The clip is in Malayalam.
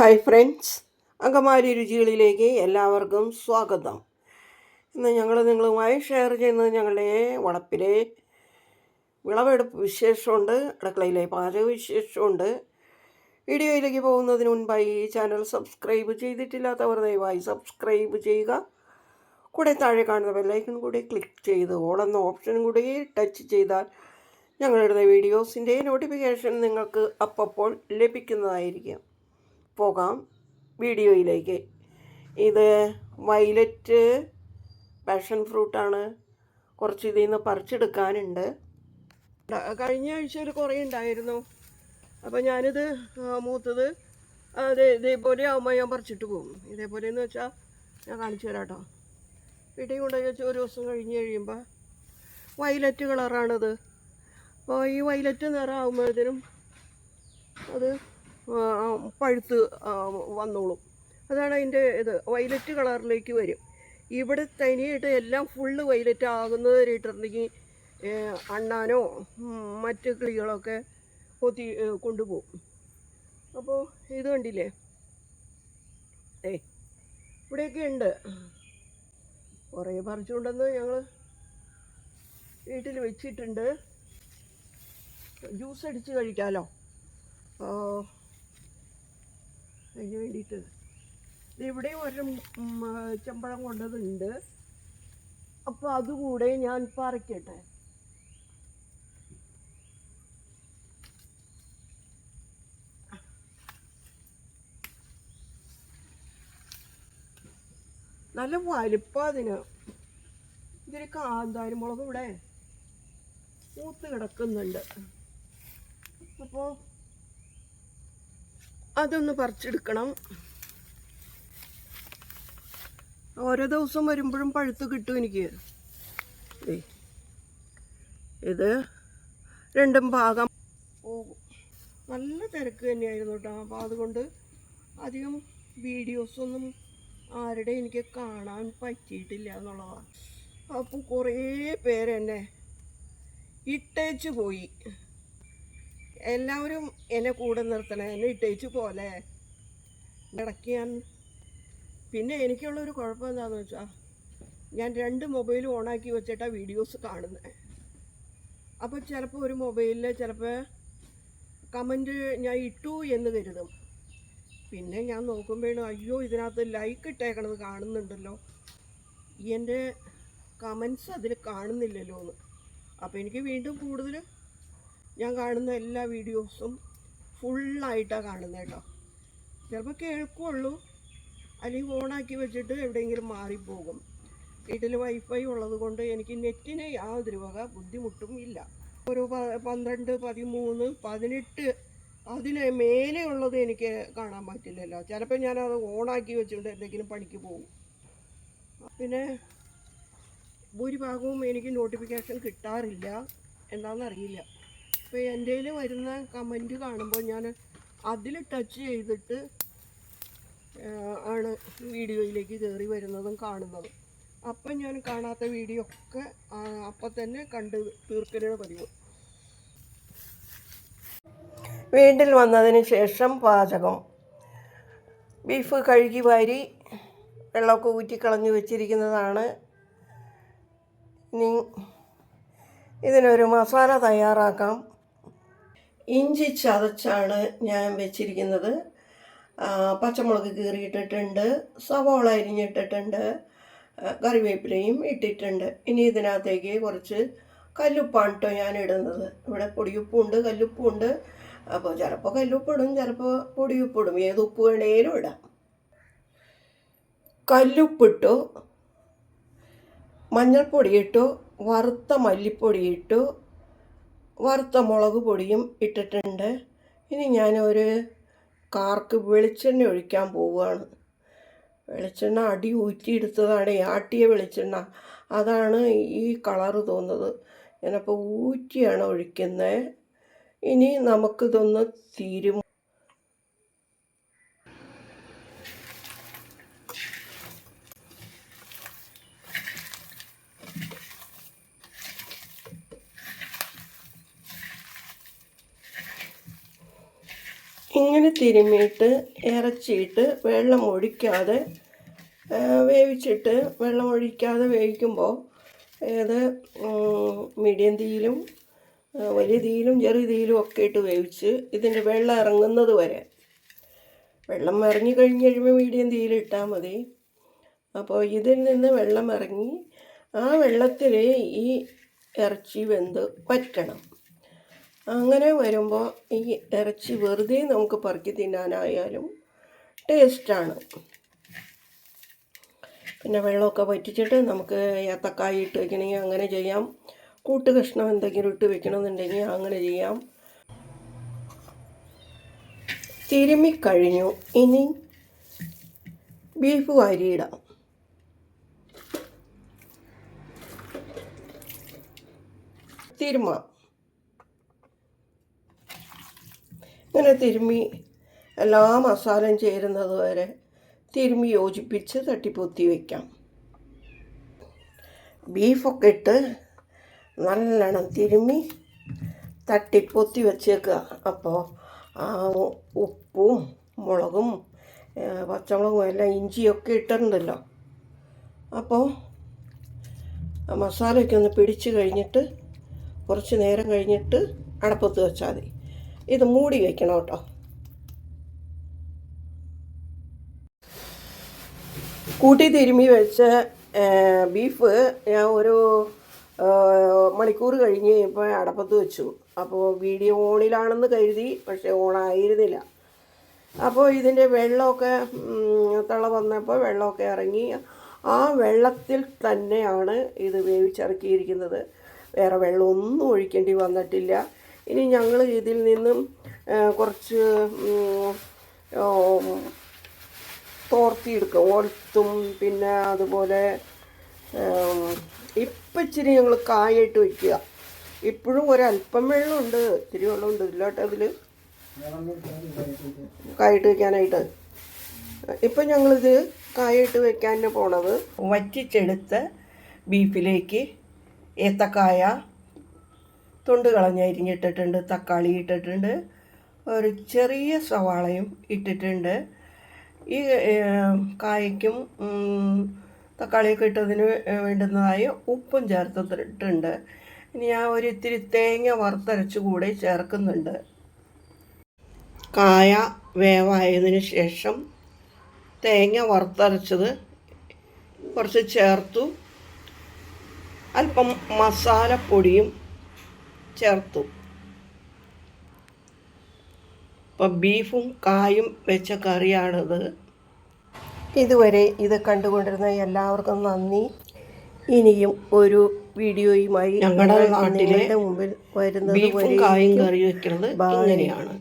ഹായ് ഫ്രണ്ട്സ് അങ്കമാരി രുചികളിലേക്ക് എല്ലാവർക്കും സ്വാഗതം. ഇന്ന് ഞങ്ങൾ നിങ്ങളുമായി ഷെയർ ചെയ്യുന്നത് ഞങ്ങളുടെ വളപ്പിലെ വിളവെടുപ്പ് വിശേഷമുണ്ട് അടുക്കളയിലെ പാചക വിശേഷമുണ്ട്. വീഡിയോയിലേക്ക് പോകുന്നതിന് മുൻപായി ഈ ചാനൽ സബ്സ്ക്രൈബ് ചെയ്തിട്ടില്ലാത്തവർ ദയവായി സബ്സ്ക്രൈബ് ചെയ്യുക. കൂടെ താഴെ കാണുന്ന ബെല്ലൈക്കൺ കൂടി ക്ലിക്ക് ചെയ്ത് ഓളെന്ന ഓപ്ഷൻ കൂടി ടച്ച് ചെയ്താൽ ഞങ്ങളുടെ വീഡിയോസിന്റെ നോട്ടിഫിക്കേഷൻ നിങ്ങൾക്ക് അപ്പോൾ ലഭിക്കുന്നതായിരിക്കും. പോകാം വീഡിയോയിലേക്ക്. ഇത് വയലറ്റ് പാഷൻ ഫ്രൂട്ടാണ്. കുറച്ച് ഇതിൽ നിന്ന് പറിച്ചെടുക്കാനുണ്ട്. കഴിഞ്ഞ കഴിഞ്ഞ ആഴ്ചയിൽ കുറേ ഉണ്ടായിരുന്നു. അപ്പോൾ ഞാനിത് മൂത്തത് അത് ഇതേപോലെ ആകുമ്പോൾ ഞാൻ പറിച്ചിട്ട് പോകും. ഇതേപോലെ എന്ന് വെച്ചാൽ ഞാൻ കാണിച്ചു തരാം കേട്ടോ. വീട്ടിൽ കൊണ്ടുപോയി വെച്ച് ഒരു ദിവസം കഴിഞ്ഞ് കഴിയുമ്പോൾ വയലറ്റ് കളറാണത്. അപ്പോൾ ഈ വയലറ്റ് നിറം ആകുമ്പോഴത്തേനും അത് പഴുത്ത് വന്നോളും. അതാണ് അതിന്റെ ഇത്. വയലറ്റ് കളറിലേക്ക് വരും. ഇവിടെ തനിയായിട്ട് എല്ലാം ഫുള്ള് വയലറ്റ് ആകുന്നത് വരെയിട്ടുണ്ടെങ്കിൽ അണ്ണാനോ മറ്റ് കിളികളൊക്കെ കൊത്തി കൊണ്ടുപോകും. അപ്പോൾ ഇത് കണ്ടില്ലേ? ഏ ഇവിടെയൊക്കെ ഉണ്ട്. കുറേ പറിച്ചുകൊണ്ടെന്ന് ഞങ്ങൾ വീട്ടിൽ വെച്ചിട്ടുണ്ട്. ജ്യൂസ് അടിച്ച് കഴിക്കാമല്ലോ അതിന് വേണ്ടിയിട്ട്. ഇവിടെ ഒരു ചെമ്പഴം കൊണ്ടതുണ്ട്. അപ്പോൾ അതുകൂടെ ഞാൻ പറിക്കട്ടെ. നല്ല വലിപ്പം അതിന്. ഇതിന് കാന്താരി മുളക് ഇവിടെ മൂത്ത് കിടക്കുന്നുണ്ട്. അപ്പോൾ അതൊന്ന് പറിച്ചെടുക്കണം. ഓരോ ദിവസം വരുമ്പോഴും പഴുത്ത് കിട്ടും എനിക്ക്. ഇത് രണ്ടും ഭാഗം നല്ല തിരക്ക് തന്നെയായിരുന്നു കേട്ടോ. അപ്പോൾ അതുകൊണ്ട് അധികം വീഡിയോസൊന്നും ആരുടെ എനിക്ക് കാണാൻ പറ്റിയിട്ടില്ല എന്നുള്ളതാണ് അപ്പോൾ കുറേ പേരെന്നെ ഇട്ടേച്ച് പോയി. എല്ലാവരും എന്നെ കൂടെ നിർത്തണേ എന്നെ ഇട്ടേച്ചു പോലെ ഇടയ്ക്ക് പിന്നെ എനിക്കുള്ളൊരു കുഴപ്പം എന്താണെന്ന് വെച്ചാൽ ഞാൻ രണ്ട് മൊബൈലും ഓണാക്കി വെച്ചിട്ടാണ് വീഡിയോസ് കാണുന്നത് അപ്പോൾ ചിലപ്പോൾ ഒരു മൊബൈലിൽ ചിലപ്പോൾ കമന്റ് ഞാൻ ഇട്ടു എന്ന് കരുതും. പിന്നെ ഞാൻ നോക്കുമ്പോഴാണ് അയ്യോ ഇതിനകത്ത് ലൈക്ക് ഇട്ടേക്കണത് കാണുന്നുണ്ടല്ലോ. എന്റെ കമൻസ് അതിൽ കാണുന്നില്ലല്ലോ എന്ന് അപ്പോൾ എനിക്ക് വീണ്ടും കൂടുതൽ ഞാൻ കാണുന്ന എല്ലാ വീഡിയോസും ഫുള്ളായിട്ടാണ് കാണുന്നത് കേട്ടോ. ചിലപ്പോൾ കേൾക്കുള്ളൂ. അല്ലെങ്കിൽ ഓണാക്കി വെച്ചിട്ട് എവിടെയെങ്കിലും മാറിപ്പോകും. വീട്ടിൽ വൈഫൈ ഉള്ളത് കൊണ്ട് എനിക്ക് നെറ്റിന് യാതൊരു വക ബുദ്ധിമുട്ടും ഇല്ല. ഒരു പന്ത്രണ്ട് പതിമൂന്ന് പതിനെട്ട് അതിന് മേലെ ഉള്ളത് എനിക്ക് കാണാൻ പറ്റില്ലല്ലോ. ചിലപ്പോൾ ഞാനത് ഓണാക്കി വെച്ചുകൊണ്ട് എന്തെങ്കിലും പണിക്ക് പോകും. പിന്നെ ഭൂരിഭാഗവും എനിക്ക് നോട്ടിഫിക്കേഷൻ കിട്ടാറില്ല. എന്താണെന്നറിയില്ല. അപ്പോൾ എന്റെ വരുന്ന കമന്റ് കാണുമ്പോൾ ഞാൻ അതിൽ ടച്ച് ചെയ്തിട്ട് ആണ് വീഡിയോയിലേക്ക് കയറി വരുന്നതും കാണുന്നതും. അപ്പം ഞാൻ കാണാത്ത വീഡിയോ ഒക്കെ അപ്പം തന്നെ കണ്ട് തീർക്കലേ പതിവ്. വീട്ടിൽ വന്നതിന് ശേഷം പാചകം. ബീഫ് കഴുകി വാരി വെള്ളമൊക്കെ ഊറ്റിക്കളഞ്ഞ് വെച്ചിരിക്കുന്നതാണ്. ഇനി ഇതിനൊരു മസാല തയ്യാറാക്കാം. ഇഞ്ചി ചതച്ചാണ് ഞാൻ വെച്ചിരിക്കുന്നത്. പച്ചമുളക് കീറിയിട്ടിട്ടുണ്ട് സവോള അരിഞ്ഞിട്ടിട്ടുണ്ട് കറിവേപ്പിലയും ഇട്ടിട്ടുണ്ട്. ഇനി ഇതിനകത്തേക്ക് കുറച്ച് കല്ലുപ്പാണ് കേട്ടോ ഞാൻ ഇടുന്നത്. ഇവിടെ പൊടിയുപ്പുണ്ട് കല്ലുപ്പുണ്ട്. അപ്പോൾ ചിലപ്പോൾ കല്ലുപ്പിടും ചിലപ്പോൾ പൊടിയുപ്പിടും. ഏത് ഉപ്പ് വേണേലും ഇടാം. കല്ലുപ്പിട്ടു മഞ്ഞൾപ്പൊടിയിട്ടു വറുത്ത മല്ലിപ്പൊടി ഇട്ടു വറുത്ത മുളക് പൊടിയും ഇട്ടിട്ടുണ്ട്. ഇനി ഞാനൊരു കാർക്ക് വെളിച്ചെണ്ണ ഒഴിക്കാൻ പോവുകയാണ്. വെളിച്ചെണ്ണ അടി ഊറ്റിയെടുത്തതാണ് ആട്ടിയ വെളിച്ചെണ്ണ. അതാണ് ഈ കളറ് തോന്നുന്നത്. ഞാനപ്പോൾ ഊറ്റിയാണ് ഒഴിക്കുന്നത് ഇനി നമുക്കിതൊന്ന് തീരും ഇങ്ങനെ തിരുമ്മിയിട്ട് ഇറച്ചിയിട്ട് വെള്ളം ഒഴിക്കാതെ വേവിച്ചിട്ട് വെള്ളം ഒഴിക്കാതെ വേവിക്കുമ്പോൾ ഇത് മീഡിയം തീയിലും വലിയ തീയിലും ചെറിയ തീയിലും ഒക്കെ ഇട്ട് വേവിച്ച് ഇതിന്റെ വെള്ളം ഇറങ്ങുന്നത് വരെ. വെള്ളം ഇറങ്ങി കഴിഞ്ഞ് കഴിയുമ്പോൾ മീഡിയം തീയിലിട്ടാൽ മതി. അപ്പോൾ ഇതിൽ നിന്ന് വെള്ളം ഇറങ്ങി ആ വെള്ളത്തിൽ ഈ ഇറച്ചി വെന്ത് വറ്റണം. അങ്ങനെ വരുമ്പോൾ ഈ ഇറച്ചി വെറുതെ നമുക്ക് പറക്കി തിന്നാനായാലും ടേസ്റ്റാണ്. പിന്നെ വെള്ളമൊക്കെ വറ്റിച്ചിട്ട് നമുക്ക് ഏത്തക്കായ ഇട്ട് വയ്ക്കണമെങ്കിൽ അങ്ങനെ ചെയ്യാം. കൂട്ട് കഷ്ണം എന്തെങ്കിലും ഇട്ട് വെക്കണമെന്നുണ്ടെങ്കിൽ അങ്ങനെ ചെയ്യാം. തിരുമ്മി കഴിഞ്ഞു. ഇനി ബീഫ് വാരിയിടാം. തിരുമാം ഇങ്ങനെ തിരുമ്മി എല്ലാ മസാലയും ചേരുന്നത് വരെ തിരുമ്മി യോജിപ്പിച്ച് തട്ടിപ്പൊത്തി വയ്ക്കാം ബീഫൊക്കെ ഇട്ട് നല്ലോണം തിരുമ്മി തട്ടിപ്പൊത്തി വെച്ചേക്കുക. അപ്പോൾ ഉപ്പും മുളകും പച്ചമുളകും എല്ലാം ഇഞ്ചിയൊക്കെ ഇട്ടിട്ടുണ്ടല്ലോ. അപ്പോൾ മസാലയൊക്കെ ഒന്ന് പിടിച്ച് കഴിഞ്ഞിട്ട് കുറച്ച് നേരം കഴിഞ്ഞിട്ട് അടപ്പത്ത് വെച്ചാൽ മതി. ഇത് മൂടി വയ്ക്കണം കേട്ടോ. കൂട്ടി തിരുമ്മി വെച്ച ബീഫ് ഞാൻ ഒരു മണിക്കൂർ കഴിഞ്ഞ് ഇപ്പോൾ അടപ്പത്ത് വെച്ചു. അപ്പോൾ വീഡിയോ ഓണിലാണെന്ന് കരുതി പക്ഷേ ഓണായിരുന്നില്ല. അപ്പോൾ ഇതിന്റെ വെള്ളമൊക്കെ തള വന്നപ്പോൾ വെള്ളമൊക്കെ ഇറങ്ങി. ആ വെള്ളത്തിൽ തന്നെയാണ് ഇത് വേവിച്ചിറക്കിയിരിക്കുന്നത്. വേറെ വെള്ളമൊന്നും ഒഴിക്കേണ്ടി വന്നിട്ടില്ല. ഇനി ഞങ്ങൾ ഇതിൽ നിന്നും കുറച്ച് തോർത്തിയെടുക്കും. ഓർത്തും പിന്നെ അതുപോലെ ഇപ്പം ഇച്ചിരി ഞങ്ങൾ കായിട്ട് വയ്ക്കുക. ഇപ്പോഴും ഒരല്പം വെള്ളമുണ്ട്. ഇത്തിരി വെള്ളമുണ്ട്. ഇതിലോട്ട് അതിൽ കായിട്ട് വയ്ക്കാനായിട്ട്. ഇപ്പം ഞങ്ങളിത് കായിട്ട് വയ്ക്കാൻ പോണത്. വറ്റിച്ചെടുത്ത് ബീഫിലേക്ക് ഏത്തക്കായ തൊണ്ട് കളഞ്ഞ് അരിഞ്ഞിട്ടിട്ടുണ്ട് തക്കാളി ഇട്ടിട്ടുണ്ട് ഒരു ചെറിയ സവാളയും ഇട്ടിട്ടുണ്ട്. ഈ കായ്ക്കും തക്കാളിയൊക്കെ ഇട്ടതിന് വേണ്ടുന്നതായ ഉപ്പും ചേർത്തിട്ടുണ്ട്. ഇനി ഞാൻ ഒരു ഇത്തിരി തേങ്ങ വറുത്തരച്ച് കൂടെ ചേർക്കുന്നുണ്ട്. കായ വേവായതിന് ശേഷം തേങ്ങ വറുത്തരച്ചത് കുറച്ച് ചേർത്തു. അല്പം മസാലപ്പൊടിയും ചേർത്തു. അപ്പം ബീഫും കായും വെച്ച കറിയാണത്. ഇതുവരെ ഇത് കണ്ടുകൊണ്ടിരുന്ന എല്ലാവർക്കും നന്ദി. ഇനിയും ഒരു വീഡിയോയുമായി ഞങ്ങളുടെ നാട്ടിലെ മുമ്പിൽ വരുന്നത് ബീഫും കായും കറി വെക്കുന്നത്. ഇങ്ങനെയാണ്.